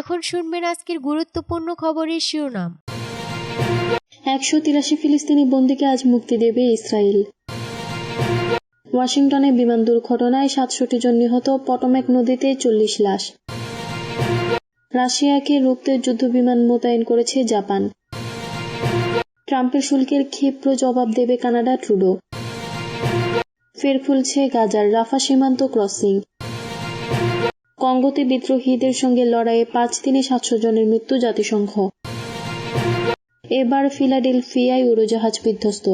এখন শুনবেন আজকের গুরুত্বপূর্ণ খবরের শিরোনাম। একশো তিরাশি ফিলিস্তিনি বন্দীকে আজ মুক্তি দেবে ইসরায়েল। ওয়াশিংটনে বিমান দুর্ঘটনায় সাতষট্টি জন নিহত, পটমেক নদীতে চল্লিশ লাশ। রাশিয়াকে রুখতে যুদ্ধবিমান মোতায়েন করেছে জাপান। ট্রাম্পের শুল্কের ক্ষিপ্র জবাব দেবে কানাডা ট্রুডো। ফের ফুলছে গাজার রাফা সীমান্ত ক্রসিং। কঙ্গোতে বিদ্রোহীদের সঙ্গে লড়াইয়ে পাঁচ দিনে সাতশো জনের মৃত্যু জাতিসংঘ। এবার ফিলাডেলফিয়ায় উড়োজাহাজ বিধ্বস্ত।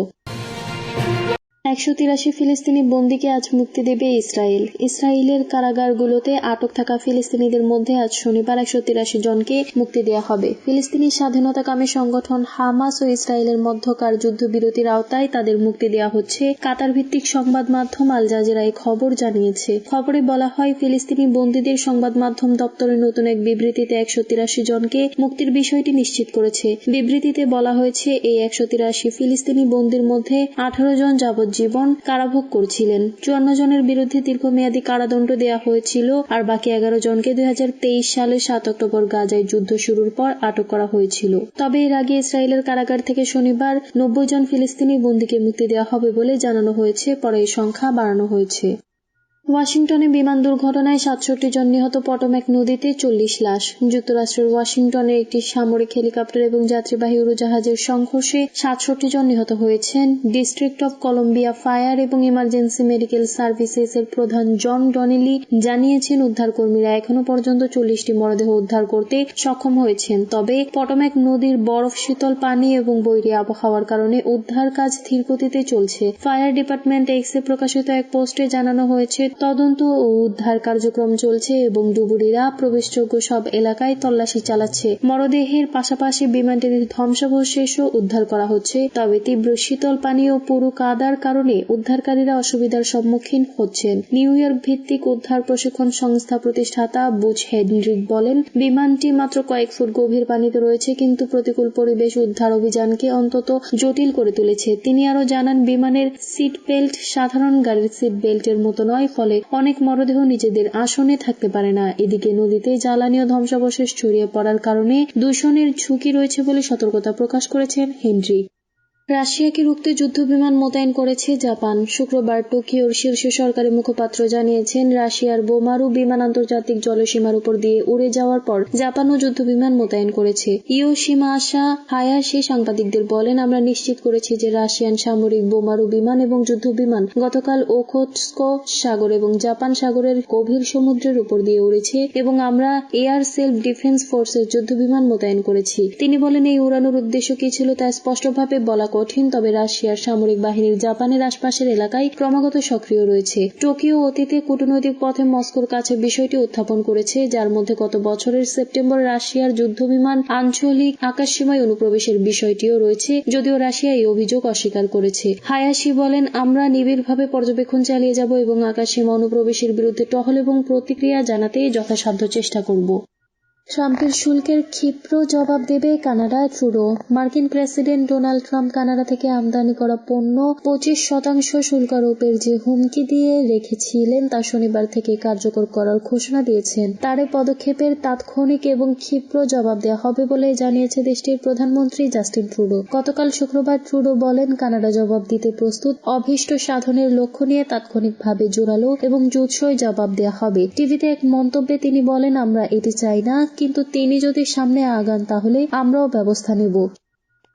একশো তিরাশি ফিলিস্তিনি বন্দীকে আজ মুক্তি দেবে ইসরায়েল। ইসরায়েলের কারাগারগুলোতে আটক থাকা ফিলিস্তিনিদের মধ্যে আজ শনিবার একশো তিরাশি জনকে মুক্তি দেওয়া হবে। ফিলিস্তিনি স্বাধীনতাকামী সংগঠন হামাস ও ইসরায়েলের মধ্যকার যুদ্ধবিরতির আওতায় তাদের মুক্তি দেওয়া হচ্ছে। কাতার ভিত্তিক সংবাদ মাধ্যম আল জাজিরা এই খবর জানিয়েছে। খবরে বলা হয়, ফিলিস্তিনি বন্দীদের সংবাদ মাধ্যম দপ্তরের নতুন এক বিবৃতিতে একশো তিরাশি জনকে মুক্তির বিষয়টি নিশ্চিত করেছে। বিবৃতিতে বলা হয়েছে, এই একশো তিরাশি ফিলিস্তিনি বন্দীর মধ্যে আঠারো জন যাবজ্জীবন কারাভোগ করছিলেন। চুয়ান্ন জনের বিরুদ্ধে দীর্ঘমেয়াদী কারাদণ্ড দেওয়া হয়েছিল, আর বাকি এগারো জনকে দুই হাজার তেইশ সালে সাত অক্টোবর গাজায় যুদ্ধ শুরুর পর আটক করা হয়েছিল। তবে এর আগে ইসরায়েলের কারাগার থেকে শনিবার নব্বই জন ফিলিস্তিনি বন্দীকে মুক্তি দেওয়া হবে বলে জানানো হয়েছে, পরে এই সংখ্যা বাড়ানো হয়েছে। ওয়াশিংটনে বিমান দুর্ঘটনায় সাতষট্টি জন নিহত পটম্যাক নদীতে চল্লিশ লাশ। যুক্তরাষ্ট্রের ওয়াশিংটনের একটি সামরিক হেলিকপ্টার এবং যাত্রীবাহী উড়োজাহাজের সংঘর্ষে সাতষট্টি জন নিহত হয়েছেন। ডিস্ট্রিক্ট অব কলম্বিয়া ফায়ার এবং ইমার্জেন্সি মেডিকেল সার্ভিসেস এর প্রধান জন ডনিলি জানিয়েছেন, উদ্ধারকর্মীরা এখনও পর্যন্ত চল্লিশটি মরদেহ উদ্ধার করতে সক্ষম হয়েছেন। তবে পটম্যাক নদীর বরফ, শীতল পানি এবং বৈরী আবহাওয়ার কারণে উদ্ধার কাজ ধীর গতিতে চলছে। ফায়ার ডিপার্টমেন্ট এক্সে প্রকাশিত এক পোস্টে জানানো হয়েছে তদন্ত ও উদ্ধার কার্যক্রম চলছে এবং ডুবুরিরা প্রবেশযোগ্য সব এলাকায় তল্লাশি চালাচ্ছে। মরদেহের পাশাপাশি বিমানটির ধ্বংসাবশেষও উদ্ধার করা হচ্ছে, তবে তীব্র শীতল পানি ও পুরু কাদার কারণে উদ্ধারকারীরা অসুবিধার সম্মুখীন হচ্ছেন। নিউ ইয়র্ক ভিত্তিক উদ্ধার প্রশিক্ষণ সংস্থা প্রতিষ্ঠাতা বুচ হেনরিক বলেন, বিমানটি মাত্র কয়েক ফুট গভীর পানিতে রয়েছে, কিন্তু প্রতিকূল পরিবেশ উদ্ধার অভিযানকে অন্তত জটিল করে তুলেছে। তিনি আরও জানান, বিমানের সিট বেল্ট সাধারণ গাড়ির সিট বেল্টের মতো নয় ফলে অনেক মরদেহ নিজেদের আসনে থাকতে পারে না। এদিকে নদীতে জ্বালানি ও ধ্বংসাবশেষ ছড়িয়ে পড়ার কারণে দূষণের ঝুঁকি রয়েছে বলে সতর্কতা প্রকাশ করেছেন হেনরি। রাশিয়াকে রুখতে যুদ্ধবিমান মোতায়েন করেছে জাপান। শুক্রবার টোকিওর শীর্ষ সরকারি মুখপাত্র জানিয়েছেন, রাশিয়ার বোমারু বিমান আন্তর্জাতিক জলসীমার উপর দিয়ে উড়ে যাওয়ার পর জাপানও যুদ্ধবিমান মোতায়েন করেছে। ইয়োশিমা আশা হায়াশি সাংবাদিকদের বলেন, আমরা নিশ্চিত করেছি যে রাশিয়ান সামরিক বোমারু বিমান এবং যুদ্ধবিমান গতকাল ওখোৎস্ক সাগর এবং জাপান সাগরের গভীর সমুদ্রের উপর দিয়ে উড়েছে এবং আমরা এয়ার সেলফ ডিফেন্স ফোর্সের যুদ্ধবিমান মোতায়েন করেছি। তিনি বলেন, এই উড়ানোর উদ্দেশ্য কি ছিল তা স্পষ্টভাবে বলা কঠিন, তবে রাশিয়ার সামরিক বাহিনীর জাপানের আশপাশের এলাকায় ক্রমাগত সক্রিয় রয়েছে। টোকিও অতীতে কূটনৈতিক পথে মস্কোর কাছে বিষয়টি উত্থাপন করেছে, যার মধ্যে গত বছরের সেপ্টেম্বর রাশিয়ার যুদ্ধবিমান আঞ্চলিক আকাশসীমায় অনুপ্রবেশের বিষয়টিও রয়েছে, যদিও রাশিয়া এই অভিযোগ অস্বীকার করেছে। হায়াশি বলেন, আমরা নিবিড়ভাবে পর্যবেক্ষণ চালিয়ে যাব এবং আকাশসীমা অনুপ্রবেশের বিরুদ্ধে টহল এবং প্রতিক্রিয়া জানাতে যথাসাধ্য চেষ্টা করব। ট্রাম্পের শুল্কের ক্ষিপ্র জবাব দেবে কানাডা ট্রুডো। মার্কিন প্রেসিডেন্ট ডোনাল্ড ট্রাম্প কানাডা থেকে আমদানি করা পণ্য পঁচিশ শতাংশ শুল্ক আরোপের যে হুমকি দিয়ে রেখেছিলেন তা শনিবার থেকে কার্যকর করার ঘোষণা দিয়েছেন। তার পদক্ষেপের তাৎক্ষণিক এবং ক্ষিপ্র জবাব দেওয়া হবে বলে জানিয়েছে দেশটির প্রধানমন্ত্রী জাস্টিন ট্রুডো। গতকাল শুক্রবার ট্রুডো বলেন, কানাডা জবাব দিতে প্রস্তুত। অভীষ্ট সাধনের লক্ষ্য নিয়ে তাৎক্ষণিকভাবে জোরালো এবং জুৎসই জবাব দেওয়া হবে। টিভিতে এক মন্তব্যে তিনি বলেন, আমরা এটি চাই না কিন্তু তিনি যদি সামনে আগান তাহলে আমরাও ব্যবস্থা নেব।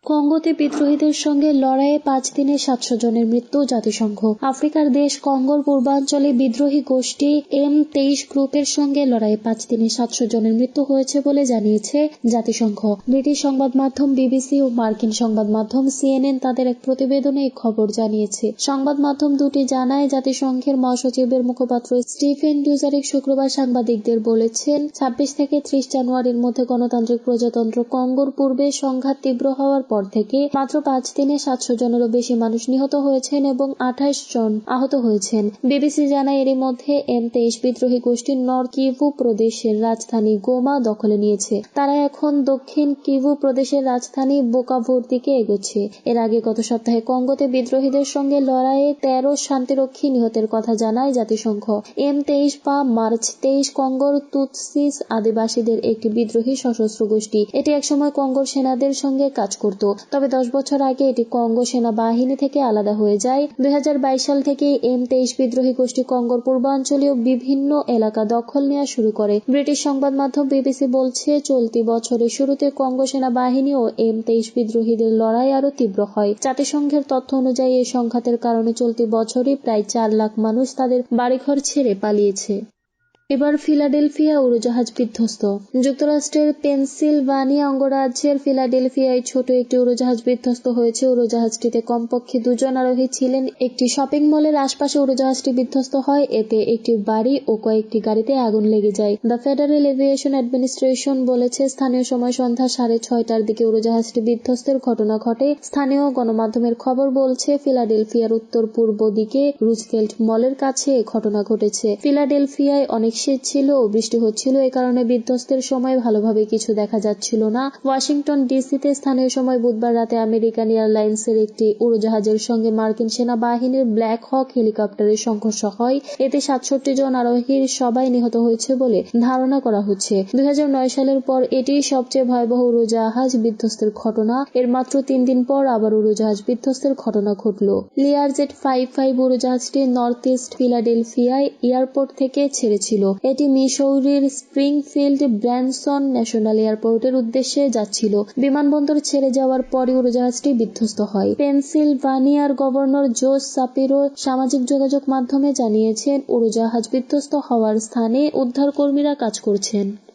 কঙ্গোতে বিদ্রোহীদের সঙ্গে লড়াইয়ে পাঁচ দিনে সাতশো জনের মৃত্যু জাতিসংঘ। আফ্রিকার দেশ কঙ্গোর পূর্বাঞ্চলে বিদ্রোহী গোষ্ঠী এম তেইশ গ্রুপের সঙ্গে লড়াইয়ে পাঁচ দিনে সাতশো জনের মৃত্যু হয়েছে বলে জানিয়েছে জাতিসংঘ। ব্রিটিশ সংবাদ মাধ্যম বিবিসি ও মার্কিন সংবাদ মাধ্যম সিএনএন তাদের এক প্রতিবেদনে এই খবর জানিয়েছে। সংবাদ মাধ্যম দুটি জানায়, জাতিসংঘের মহাসচিবের মুখপাত্র স্টিফেন ডুজারিক শুক্রবার সাংবাদিকদের বলেছেন, ছাব্বিশ থেকে ত্রিশ জানুয়ারির মধ্যে গণতান্ত্রিক প্রজাতন্ত্র কঙ্গোর পূর্বে সংঘাত তীব্র হওয়ার পর পর থেকে মাত্র পাঁচ দিনে সাতশো জনেরও বেশি মানুষ নিহত হয়েছেন এবং আঠাইশ জন আহত হয়েছেন। বিবিসি জানায়, এরই মধ্যে এম তেইশ বিদ্রোহী গোষ্ঠী নর্থ কিভু প্রদেশের রাজধানী গোমা দখলে নিয়েছে। তারা এখন দক্ষিণ কিভু প্রদেশের রাজধানী বোকাভোর দিকে এগোচ্ছে। এর আগে গত সপ্তাহে কঙ্গোতে বিদ্রোহীদের সঙ্গে লড়াইয়ে তেরো শান্তিরক্ষী নিহতের কথা জানায় জাতিসংঘ। এম তেইশ বা মার্চ তেইশ কঙ্গোর তুতসিস আদিবাসীদের একটি বিদ্রোহী সশস্ত্র গোষ্ঠী। এটি একসময় কঙ্গোর সেনাদের সঙ্গে কাজ করত। তবে দশ বছর আগে এটি কঙ্গো সেনাবাহিনী থেকে আলাদা হয়ে যায়। দু হাজার বাইশ সাল থেকে এম তেইশ বিদ্রোহী গোষ্ঠী কঙ্গোর পূর্বাঞ্চলীয় বিভিন্ন এলাকা দখল নেওয়া শুরু করে। ব্রিটিশ সংবাদ মাধ্যম বিবিসি বলছে, চলতি বছরের শুরুতে কঙ্গো সেনাবাহিনী ও এম তেইশ বিদ্রোহীদের লড়াই আরও তীব্র হয়। জাতিসংঘের তথ্য অনুযায়ী এই সংঘাতের কারণে চলতি বছরই প্রায় চার লাখ মানুষ তাদের বাড়িঘর ছেড়ে পালিয়েছে। এবার ফিলাডেলফিয়া উড়োজাহাজ বিধ্বস্ত। যুক্তরাষ্ট্রের পেনসিলভানিয়া অঙ্গরাজ্যের ফিলাডেলফিয়ায় ছোট একটি উড়োজাহাজ বিধ্বস্ত হয়েছে। উড়োজাহাজটিতে কমপক্ষে দুজন আরোহী ছিলেন। একটি শপিং মলের আশপাশে উড়োজাহাজটি বিধ্বস্ত হয়। এতে একটি বাড়ি ও কয়েকটি গাড়িতে আগুন লেগে যায়। দ্য ফেডারেল এভিয়েশন অ্যাডমিনিস্ট্রেশন বলেছে, স্থানীয় সময় সন্ধ্যা সাড়ে ছয়টার দিকে উড়োজাহাজটি বিধ্বস্তের ঘটনা ঘটে। স্থানীয় গণমাধ্যমের খবর বলছে, ফিলাডেলফিয়ার উত্তর পূর্ব দিকে রুজফেল্ট মলের কাছে ঘটনা ঘটেছে। ফিলাডেলফিয়ায় অনেক শীত ছিল ও বৃষ্টি হচ্ছিল। এ কারণে বিধ্বস্তের সময় ভালোভাবে কিছু দেখা যাচ্ছিল না। ওয়াশিংটন ডিসিতে স্থানীয় সময় বুধবার রাতে আমেরিকান এয়ারলাইন্সের একটি উড়োজাহাজের সঙ্গে মার্কিন সেনাবাহিনীর ব্ল্যাক হক হেলিকপ্টারের সংঘর্ষ হয়। এতে সাতষট্টি জন আরোহীর সবাই নিহত হয়েছে বলে ধারণা করা হচ্ছে। দুই হাজার নয় সালের পর এটি সবচেয়ে ভয়াবহ উড়োজাহাজ বিধ্বস্তের ঘটনা। এর মাত্র তিন দিন পর আবার উড়োজাহাজ বিধ্বস্তের ঘটনা ঘটল। লিয়ারজেট ফাইভ ফাইভ উড়োজাহাজটি নর্থ ইস্ট ফিলাডেলফিয়ায় এয়ারপোর্ট থেকে ছেড়েছিল। এটি মিসৌরির স্প্রিংফিল্ড ব্র্যানসন ন্যাশনাল এয়ারপোর্টের উদ্দেশ্যে যাচ্ছিল। বিমানবন্দর ছেড়ে যাওয়ার পরই উড়োজাহাজটি বিধ্বস্ত হয়। পেনসিলভানিয়ার গভর্নর জোস সাপিরো সামাজিক যোগাযোগ মাধ্যমে জানিয়েছেন, উড়োজাহাজ বিধ্বস্ত হওয়ার স্থানে উদ্ধারকর্মীরা কাজ করছেন।